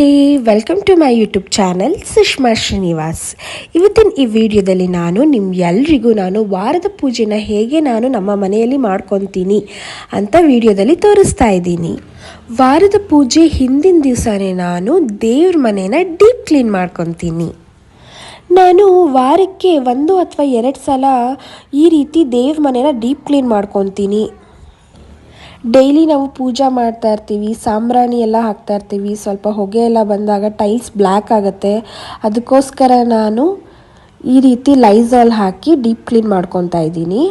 ನಮಸ್ತೆ. Welcome to my YouTube channel Sushma Srinivas ಇವತ್ತಿನ ಈ ವಿಡಿಯೋದಲ್ಲಿ ನಾನು ನಿಮ್ಗೆಲ್ರಿಗೂ ನಾನು ವಾರದ ಪೂಜೆನ ಹೇಗೆ ನಾನು ನಮ್ಮ ಮನೆಯಲ್ಲಿ ಮಾಡ್ಕೊತೀನಿ ಅಂತ ವಿಡಿಯೋದಲ್ಲಿ ತೋರಿಸ್ತಾ ಇದ್ದೀನಿ. ವಾರದ ಪೂಜೆ ಹಿಂದಿನ ದಿವಸನೇ ನಾನು ದೇವ್ರ ಮನೇನ ಡೀಪ್ ಕ್ಲೀನ್ ಮಾಡ್ಕೊತೀನಿ. ನಾನು ವಾರಕ್ಕೆ ಒಂದು ಅಥವಾ ಎರಡು ಸಲ ಈ ರೀತಿ ದೇವ್ರ ಮನೇನ ಡೀಪ್ ಕ್ಲೀನ್ ಮಾಡ್ಕೊತೀನಿ. ಡೈಲಿ ನಾವು ಪೂಜೆ ಮಾಡ್ತಾ ಇರ್ತೀವಿ, ಸಾಂಬ್ರಾಣಿ ಎಲ್ಲ ಹಾಕ್ತಾ ಇರ್ತೀವಿ. ಸ್ವಲ್ಪ ಹೊಗೆ ಎಲ್ಲ ಬಂದಾಗ ಟೈಲ್ಸ್ ಬ್ಲ್ಯಾಕ್ ಆಗುತ್ತೆ. ಅದಕ್ಕೋಸ್ಕರ ನಾನು ಈ ರೀತಿ ಲೈಸಾಲ್ ಹಾಕಿ ಡೀಪ್ ಕ್ಲೀನ್ ಮಾಡ್ಕೊತಾ ಇದ್ದೀನಿ.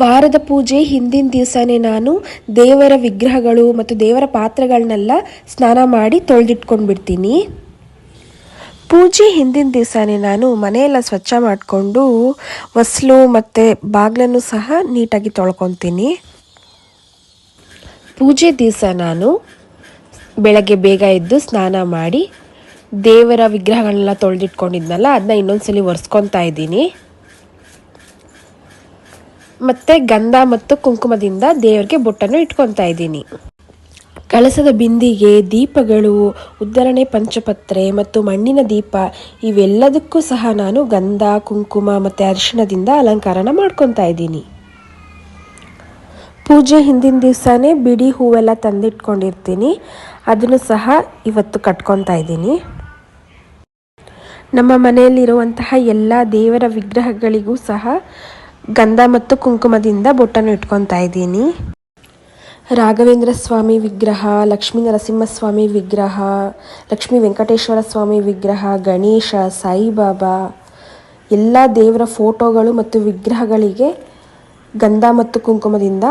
ವಾರದ ಪೂಜೆ, ಹಿಂದಿನ ದಿವಸನೇ ನಾನು ದೇವರ ವಿಗ್ರಹಗಳು ಮತ್ತು ದೇವರ ಪಾತ್ರೆಗಳನ್ನೆಲ್ಲ ಸ್ನಾನ ಮಾಡಿ ತೊಳೆದಿಟ್ಕೊಂಡು ಬಿಡ್ತೀನಿ. ಪೂಜೆ, ಹಿಂದಿನ ದಿವಸನೇ ನಾನು ಮನೆಯೆಲ್ಲ ಸ್ವಚ್ಛ ಮಾಡಿಕೊಂಡು ಹೊಸ್ಲು ಮತ್ತು ಬಾಗಿಲನ್ನು ಸಹ ನೀಟಾಗಿ ತೊಳ್ಕೊತೀನಿ ಪೂಜೆ ದಿವಸ ನಾನು ಬೆಳಗ್ಗೆ ಬೇಗ ಎದ್ದು ಸ್ನಾನ ಮಾಡಿ ದೇವರ ವಿಗ್ರಹಗಳನ್ನೆಲ್ಲ ತೊಳೆದಿಟ್ಕೊಂಡಿದ್ನಲ್ಲ ಅದನ್ನ ಇನ್ನೊಂದ್ಸಲಿ ಒರೆಸ್ಕೊತಾ ಇದ್ದೀನಿ. ಮತ್ತು ಗಂಧ ಮತ್ತು ಕುಂಕುಮದಿಂದ ದೇವರಿಗೆ ಬೊಟ್ಟನ್ನು ಇಟ್ಕೊತಾ ಇದ್ದೀನಿ. ಕಳಸದ ಬಿಂದಿಗೆ ದೀಪಗಳು, ಉದ್ದರಣೆ ಪಂಚಪತ್ರೆ ಮತ್ತು ಮಣ್ಣಿನ ದೀಪ, ಇವೆಲ್ಲದಕ್ಕೂ ಸಹ ನಾನು ಗಂಧ, ಕುಂಕುಮ ಮತ್ತು ಅರಿಶಿಣದಿಂದ ಅಲಂಕಾರನ ಮಾಡ್ಕೊತಾ ಇದ್ದೀನಿ. ಪೂಜೆ ಹಿಂದಿನ ದಿವಸನೇ ಬಿಡಿ ಹೂವೆಲ್ಲ ತಂದಿಟ್ಕೊಂಡಿರ್ತೀನಿ. ಅದನ್ನು ಸಹ ಇವತ್ತು ಕಟ್ಕೊತಾ ಇದ್ದೀನಿ. ನಮ್ಮ ಮನೆಯಲ್ಲಿರುವಂತಹ ಎಲ್ಲ ದೇವರ ವಿಗ್ರಹಗಳಿಗೂ ಸಹ ಗಂಧ ಮತ್ತು ಕುಂಕುಮದಿಂದ ಬೊಟ್ಟನ್ನು ಇಟ್ಕೊತಾ ಇದ್ದೀನಿ. ರಾಘವೇಂದ್ರ ಸ್ವಾಮಿ ವಿಗ್ರಹ, ಲಕ್ಷ್ಮೀ ನರಸಿಂಹಸ್ವಾಮಿ ವಿಗ್ರಹ, ಲಕ್ಷ್ಮೀ ವೆಂಕಟೇಶ್ವರ ಸ್ವಾಮಿ ವಿಗ್ರಹ, ಗಣೇಶ, ಸಾಯಿಬಾಬಾ, ಎಲ್ಲ ದೇವರ ಫೋಟೋಗಳು ಮತ್ತು ವಿಗ್ರಹಗಳಿಗೆ ಗಂಧ ಮತ್ತು ಕುಂಕುಮದಿಂದ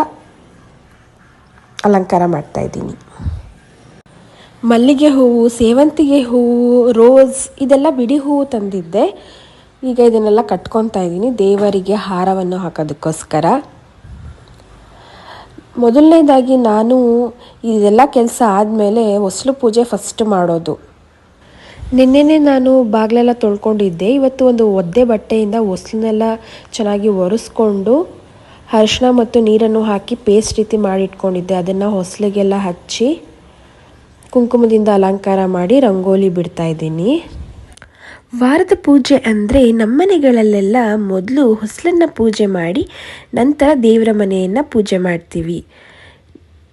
ಅಲಂಕಾರ ಮಾಡ್ತಾ ಇದ್ದೀನಿ. ಮಲ್ಲಿಗೆ ಹೂವು, ಸೇವಂತಿಗೆ ಹೂವು ರೋಸ್ ಇದೆಲ್ಲ ಬಿಡಿ ಹೂವು ತಂದಿದ್ದೆ. ಈಗ ಇದನ್ನೆಲ್ಲ ಕಟ್ಕೊತಾ ಇದ್ದೀನಿ. ದೇವರಿಗೆ ಹಾರವನ್ನು ಹಾಕೋದಕ್ಕೋಸ್ಕರ. ಮೊದಲನೇದಾಗಿ ನಾನು ಇದೆಲ್ಲ ಕೆಲಸ ಆದಮೇಲೆ ಹೊಸಲು ಪೂಜೆ ಫಸ್ಟ್ ಮಾಡೋದು. ನಿನ್ನೆನೆ ನಾನು ಬಾಗಿಲೆಲ್ಲ ತೊಳ್ಕೊಂಡಿದ್ದೆ. ಇವತ್ತು ಒಂದು ಒದ್ದೆ ಬಟ್ಟೆಯಿಂದ ಹೊಸ್ಲನ್ನೆಲ್ಲ ಚೆನ್ನಾಗಿ ಒರೆಸ್ಕೊಂಡು ಅರಿಶಿನ ಮತ್ತು ನೀರನ್ನು ಹಾಕಿ ಪೇಸ್ಟ್ ರೀತಿ ಮಾಡಿಟ್ಕೊಂಡಿದ್ದೆ ಅದನ್ನು ಹೊಸಲಿಗೆಲ್ಲ ಹಚ್ಚಿ ಕುಂಕುಮದಿಂದ ಅಲಂಕಾರ ಮಾಡಿ ರಂಗೋಲಿ ಬಿಡ್ತಾ ಇದ್ದೀನಿ. ವಾರದ ಪೂಜೆ ಅಂದರೆ ನಮ್ಮನೆಗಳಲ್ಲೆಲ್ಲ ಮೊದಲು ಹೊಸಲನ್ನು ಪೂಜೆ ಮಾಡಿ ನಂತರ ದೇವರ ಮನೆಯನ್ನು ಪೂಜೆ ಮಾಡ್ತೀವಿ.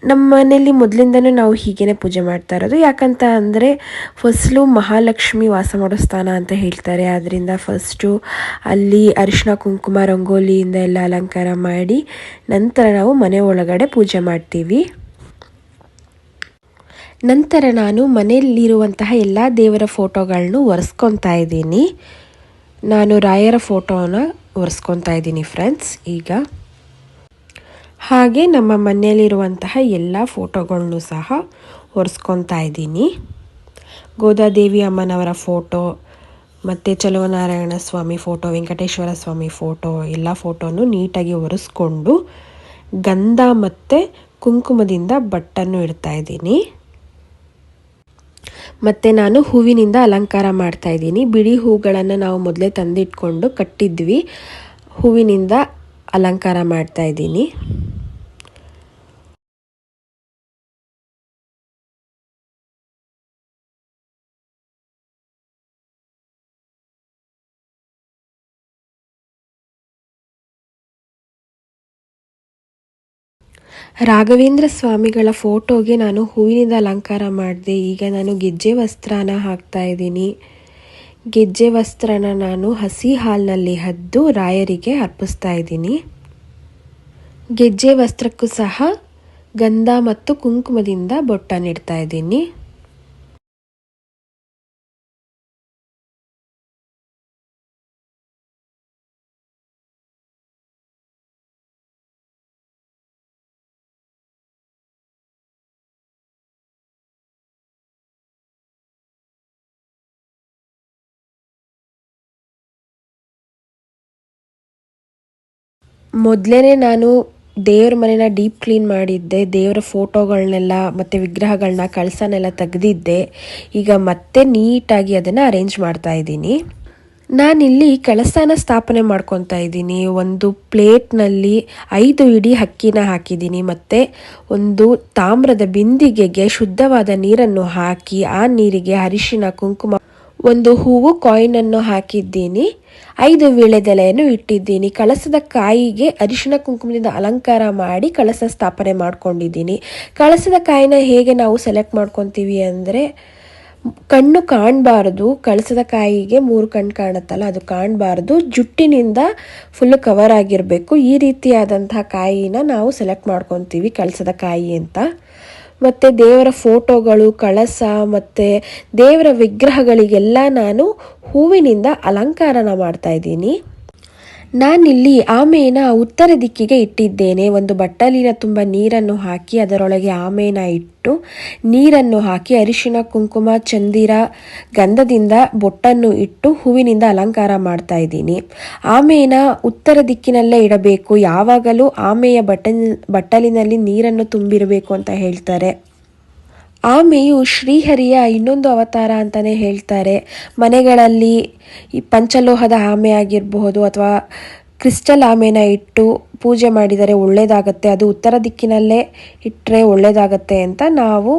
ನಮ್ಮ ಮನೆಯಲ್ಲಿ ಮೊದಲಿಂದನೂ ನಾವು ಹೀಗೇ ಪೂಜೆ ಮಾಡ್ತಾ ಇರೋದು. ಯಾಕಂತ ಅಂದರೆ ಫಸ್ಲು ಮಹಾಲಕ್ಷ್ಮಿ ವಾಸ ಮಾಡೋ ಸ್ಥಾನ ಅಂತ ಹೇಳ್ತಾರೆ. ಆದ್ದರಿಂದ ಫಸ್ಟು ಅಲ್ಲಿ ಅರಿಶಿನ ಕುಂಕುಮ, ರಂಗೋಲಿಯಿಂದ ಎಲ್ಲ ಅಲಂಕಾರ ಮಾಡಿ ನಂತರ ನಾವು ಮನೆ ಒಳಗಡೆ ಪೂಜೆ ಮಾಡ್ತೀವಿ. ನಂತರ ನಾನು ಮನೆಯಲ್ಲಿರುವಂತಹ ಎಲ್ಲ ದೇವರ ಫೋಟೋಗಳನ್ನು ಒರೆಸ್ಕೊತಾ ಇದ್ದೀನಿ. ನಾನು ರಾಯರ ಫೋಟೋನ ಒರೆಸ್ಕೊತಾ ಇದ್ದೀನಿ ಫ್ರೆಂಡ್ಸ್ ಈಗ ಹಾಗೆ ನಮ್ಮ ಮನೆಯಲ್ಲಿರುವಂತಹ ಎಲ್ಲ ಫೋಟೋಗಳನ್ನು ಸಹ ಒರೆಸ್ಕೊತಾ ಇದ್ದೀನಿ. ಗೋದಾದೇವಿ ಅಮ್ಮನವರ ಫೋಟೋ, ಮತ್ತು ಚಲುವನಾರಾಯಣ ಸ್ವಾಮಿ ಫೋಟೋ, ವೆಂಕಟೇಶ್ವರ ಸ್ವಾಮಿ ಫೋಟೋ, ಎಲ್ಲ ಫೋಟೋನು ನೀಟಾಗಿ ಒರೆಸ್ಕೊಂಡು ಗಂಧ ಮತ್ತು ಕುಂಕುಮದಿಂದ ಬಟ್ಟನ್ನು ಇಡ್ತಾ ಇದ್ದೀನಿ. ಮತ್ತು ನಾನು ಹೂವಿನಿಂದ ಅಲಂಕಾರ ಮಾಡ್ತಾ ಇದ್ದೀನಿ. ಬಿಳಿ ಹೂಗಳನ್ನು ನಾವು ಮೊದಲೇ ತಂದಿಟ್ಕೊಂಡು ಕಟ್ಟಿದ್ವಿ. ಹೂವಿನಿಂದ ಅಲಂಕಾರ ಮಾಡ್ತಾ ಇದ್ದೀನಿ. ರಾಘವೇಂದ್ರ ಸ್ವಾಮಿಗಳ ಫೋಟೋಗೆ ನಾನು ಹೂವಿನಿಂದ ಅಲಂಕಾರ ಮಾಡಿದೆ. ಈಗ ನಾನು ಗೆಜ್ಜೆ ವಸ್ತ್ರನ ಹಾಕ್ತಾ ಇದ್ದೀನಿ. ಗೆಜ್ಜೆ ವಸ್ತ್ರನ ನಾನು ಹಸಿ ಹಾಲಿನಲ್ಲಿ ಹದ್ದು ರಾಯರಿಗೆ ಅರ್ಪಿಸ್ತಾ ಇದ್ದೀನಿ. ಗೆಜ್ಜೆ ವಸ್ತ್ರಕ್ಕೂ ಸಹ ಗಂಧ ಮತ್ತು ಕುಂಕುಮದಿಂದ ಬೊಟ್ಟ ನೀಡ್ತಾ ಇದ್ದೀನಿ. ಮೊದಲೇ ನಾನು ದೇವ್ರ ಮನೇನ ಡೀಪ್ ಕ್ಲೀನ್ ಮಾಡಿದ್ದೆ, ದೇವರ ಫೋಟೋಗಳನ್ನೆಲ್ಲ ಮತ್ತು ವಿಗ್ರಹಗಳನ್ನ ಕಳಸನೆಲ್ಲ ತೆಗೆದಿದ್ದೆ. ಈಗ ಮತ್ತೆ ನೀಟಾಗಿ ಅದನ್ನು ಅರೇಂಜ್ ಮಾಡ್ತಾ ಇದ್ದೀನಿ. ನಾನಿಲ್ಲಿ ಕಳಸಾನ ಸ್ಥಾಪನೆ ಮಾಡ್ಕೊತಾ ಇದ್ದೀನಿ. ಒಂದು ಪ್ಲೇಟ್ನಲ್ಲಿ ಐದು ಇಡೀ ಅಕ್ಕಿನ ಹಾಕಿದ್ದೀನಿ. ಮತ್ತು ಒಂದು ತಾಮ್ರದ ಬಿಂದಿಗೆಗೆ ಶುದ್ಧವಾದ ನೀರನ್ನು ಹಾಕಿ, ಆ ನೀರಿಗೆ ಅರಿಶಿನ, ಕುಂಕುಮ ಒಂದು ಹೂವು ಕಾಯಿನನ್ನು ಹಾಕಿದ್ದೀನಿ. ಐದು ವೀಳೆದೆಲೆಯನ್ನು ಇಟ್ಟಿದ್ದೀನಿ. ಕಳಸದ ಕಾಯಿಗೆ ಅರಿಶಿನ ಕುಂಕುಮದಿಂದ ಅಲಂಕಾರ ಮಾಡಿ ಕಳಸ ಸ್ಥಾಪನೆ ಮಾಡ್ಕೊಂಡಿದ್ದೀನಿ. ಕಳಸದ ಕಾಯಿನ ಹೇಗೆ ನಾವು ಸೆಲೆಕ್ಟ್ ಮಾಡ್ಕೊತೀವಿ ಅಂದರೆ, ಕಣ್ಣು ಕಾಣಬಾರ್ದು. ಕಳಸದ ಕಾಯಿಗೆ ಮೂರು ಕಣ್ಣು ಕಾಣುತ್ತಲ್ಲ, ಅದು ಕಾಣಬಾರ್ದು. ಜುಟ್ಟಿನಿಂದ ಫುಲ್ ಕವರ್ ಆಗಿರಬೇಕು. ಈ ರೀತಿಯಾದಂತಹ ಕಾಯಿನ ನಾವು ಸೆಲೆಕ್ಟ್ ಮಾಡ್ಕೊತೀವಿ ಕಳಸದ ಕಾಯಿ ಅಂತ. ಮತ್ತು ದೇವರ ಫೋಟೋಗಳು ಕಳಸ ಮತ್ತು ದೇವರ ವಿಗ್ರಹಗಳಿಗೆಲ್ಲ ನಾನು ಹೂವಿನಿಂದ ಅಲಂಕಾರನ ಮಾಡ್ತಾ ಇದ್ದೀನಿ. ನಾನಿಲ್ಲಿ ಆಮೆನ ಉತ್ತರ ದಿಕ್ಕಿಗೆ ಇಟ್ಟಿದ್ದೇನೆ. ಒಂದು ಬಟ್ಟಲಿನ ತುಂಬ ನೀರನ್ನು ಹಾಕಿ ಅದರೊಳಗೆ ಆಮೆನ ಇಟ್ಟು ನೀರನ್ನು ಹಾಕಿ ಅರಿಶಿನ ಕುಂಕುಮ, ಚಂದಿರ ಗಂಧದಿಂದ ಬೊಟ್ಟನ್ನು ಇಟ್ಟು ಹೂವಿನಿಂದ ಅಲಂಕಾರ ಮಾಡ್ತಾ ಇದ್ದೀನಿ. ಆಮೆನ ಉತ್ತರ ದಿಕ್ಕಿನಲ್ಲೇ ಇಡಬೇಕು. ಯಾವಾಗಲೂ ಆಮೆಯ ಬಟ್ಟ ಬಟ್ಟಲಿನಲ್ಲಿ ನೀರನ್ನು ತುಂಬಿರಬೇಕು ಅಂತ ಹೇಳ್ತಾರೆ. ಆಮೆಯು ಶ್ರೀಹರಿಯ ಇನ್ನೊಂದು ಅವತಾರ ಅಂತಲೇ ಹೇಳ್ತಾರೆ. ಮನೆಗಳಲ್ಲಿ ಈ ಪಂಚಲೋಹದ ಆಮೆ ಆಗಿರಬಹುದು ಅಥವಾ ಕ್ರಿಸ್ಟಲ್ ಆಮೆನ ಇಟ್ಟು ಪೂಜೆ ಮಾಡಿದರೆ ಒಳ್ಳೆಯದಾಗತ್ತೆ ಅದು ಉತ್ತರ ದಿಕ್ಕಿನಲ್ಲೇ ಇಟ್ಟರೆ ಒಳ್ಳೆಯದಾಗತ್ತೆ ಅಂತ ನಾವು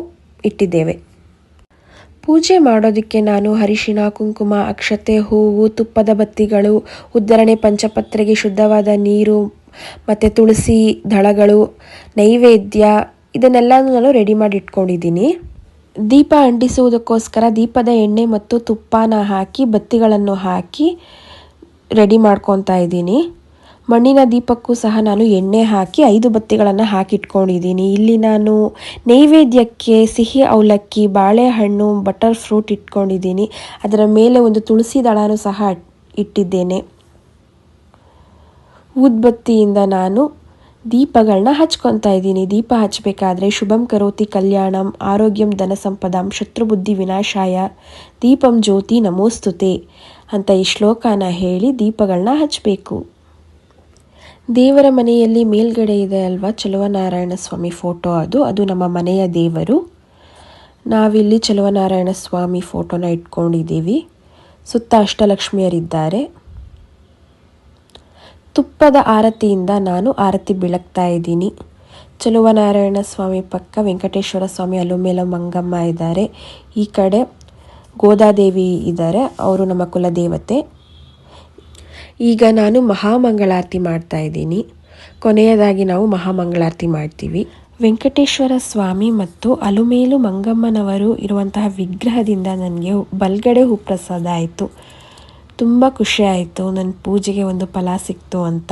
ಇಟ್ಟಿದ್ದೇವೆ. ಪೂಜೆ ಮಾಡೋದಕ್ಕೆ ನಾನು ಅರಿಶಿನ ಕುಂಕುಮ, ಅಕ್ಷತೆ, ಹೂವು, ತುಪ್ಪದ ಬತ್ತಿಗಳು ಉದ್ದರಣೆ ಪಂಚಪತ್ರೆಗೆ ಶುದ್ಧವಾದ ನೀರು, ಮತ್ತು ತುಳಸಿ ದಳಗಳು, ನೈವೇದ್ಯ ಇದನ್ನೆಲ್ಲ ನಾನು ರೆಡಿ ಮಾಡಿ ಇಟ್ಕೊಂಡಿದ್ದೀನಿ ದೀಪ ಅಂಟಿಸುವುದಕ್ಕೋಸ್ಕರ ದೀಪದ ಎಣ್ಣೆ ಮತ್ತು ತುಪ್ಪನ ಹಾಕಿ, ಬತ್ತಿಗಳನ್ನು ಹಾಕಿ ರೆಡಿ ಮಾಡ್ಕೊತಾ ಇದ್ದೀನಿ. ಮಣ್ಣಿನ ದೀಪಕ್ಕೂ ಸಹ ನಾನು ಎಣ್ಣೆ ಹಾಕಿ ಐದು ಬತ್ತಿಗಳನ್ನು ಹಾಕಿಟ್ಕೊಂಡಿದ್ದೀನಿ. ಇಲ್ಲಿ ನಾನು ನೈವೇದ್ಯಕ್ಕೆ ಸಿಹಿ ಅವಲಕ್ಕಿ, ಬಾಳೆಹಣ್ಣು, ಬಟರ್ ಫ್ರೂಟ್ ಇಟ್ಕೊಂಡಿದ್ದೀನಿ. ಅದರ ಮೇಲೆ ಒಂದು ತುಳಸಿ ದಳನೂ ಸಹ ಇಟ್ಟಿದ್ದೇನೆ. ಊದ್ಬತ್ತಿಯಿಂದ ನಾನು ದೀಪಗಳನ್ನ ಹಚ್ಕೊತಾ ಇದ್ದೀನಿ. ದೀಪ ಹಚ್ಚಬೇಕಾದ್ರೆ ಶುಭಂ ಕರೋತಿ ಕಲ್ಯಾಣಂ, ಆರೋಗ್ಯಂ ಧನ ಸಂಪದಂ ಶತ್ರುಬುದ್ಧಿ ವಿನಾಶಾಯ, ದೀಪಂ ಜ್ಯೋತಿ ನಮೋಸ್ತುತೆ ಅಂತ ಈ ಶ್ಲೋಕನ ಹೇಳಿ ದೀಪಗಳನ್ನ ಹಚ್ಚಬೇಕು ದೇವರ ಮನೆಯಲ್ಲಿ ಮೇಲ್ಗಡೆ ಇದೆ ಅಲ್ವಾ ಚಲುವನಾರಾಯಣ ಸ್ವಾಮಿ ಫೋಟೋ ಅದು. ಅದು ನಮ್ಮ ಮನೆಯ ದೇವರು. ನಾವಿಲ್ಲಿ ಚಲುವನಾರಾಯಣ ಸ್ವಾಮಿ ಫೋಟೋನ ಇಟ್ಕೊಂಡಿದ್ದೀವಿ. ಸುತ್ತ ಅಷ್ಟಲಕ್ಷ್ಮಿಯರಿದ್ದಾರೆ. ತುಪ್ಪದ ಆರತಿಯಿಂದ ನಾನು ಆರತಿ ಬೆಳಗ್ತಾ ಇದ್ದೀನಿ. ಚಲುವನಾರಾಯಣ ಸ್ವಾಮಿ ಪಕ್ಕ ವೆಂಕಟೇಶ್ವರ ಸ್ವಾಮಿ ಅಲುಮೇಲ ಮಂಗಮ್ಮ ಇದ್ದಾರೆ. ಈ ಕಡೆ ಗೋದಾದೇವಿ ಇದ್ದಾರೆ. ಅವರು ನಮ್ಮ ಕುಲದೇವತೆ. ಈಗ ನಾನು ಮಹಾಮಂಗಳಾರತಿ ಮಾಡ್ತಾ ಇದ್ದೀನಿ. ಕೊನೆಯದಾಗಿ ನಾವು ಮಹಾಮಂಗಳಾರತಿ ಮಾಡ್ತೀವಿ. ವೆಂಕಟೇಶ್ವರ ಸ್ವಾಮಿ ಮತ್ತು ಅಲುಮೇಲು ಮಂಗಮ್ಮನವರು ಇರುವಂತಹ ವಿಗ್ರಹದಿಂದ ನನಗೆ ಬಲ್ಗಡೆ ಹೂಪ್ರಸಾದ ಆಯಿತು. ತುಂಬ ಖುಷಿ ಆಯಿತು. ನನ್ನ ಪೂಜೆಗೆ ಒಂದು ಫಲ ಸಿಕ್ತು ಅಂತ.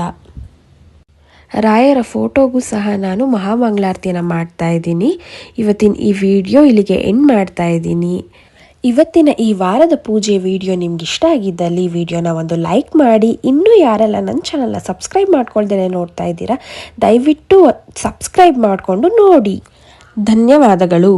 ರಾಯರ ಫೋಟೋಗೂ ಸಹ ನಾನು ಮಹಾಮಂಗಳಾರತಿಯನ್ನು ಮಾಡ್ತಾ ಇದ್ದೀನಿ. ಇವತ್ತಿನ ಈ ವಿಡಿಯೋ ಇಲ್ಲಿಗೆ ಎಂಡ್ ಮಾಡ್ತಾ ಇದ್ದೀನಿ. ಇವತ್ತಿನ ಈ ವಾರದ ಪೂಜೆ ವಿಡಿಯೋ ನಿಮ್ಗೆ ಇಷ್ಟ ಆಗಿದ್ದಲ್ಲಿ ವಿಡಿಯೋನ ಒಂದು ಲೈಕ್ ಮಾಡಿ. ಇನ್ನೂ ಯಾರೆಲ್ಲ ನನ್ನ ಚಾನಲ್ನ ಸಬ್ಸ್ಕ್ರೈಬ್ ಮಾಡ್ಕೊಳ್ದೇನೆ ನೋಡ್ತಾ ಇದ್ದೀರಾ, ದಯವಿಟ್ಟು ಸಬ್ಸ್ಕ್ರೈಬ್ ಮಾಡಿಕೊಂಡು ನೋಡಿ. ಧನ್ಯವಾದಗಳು.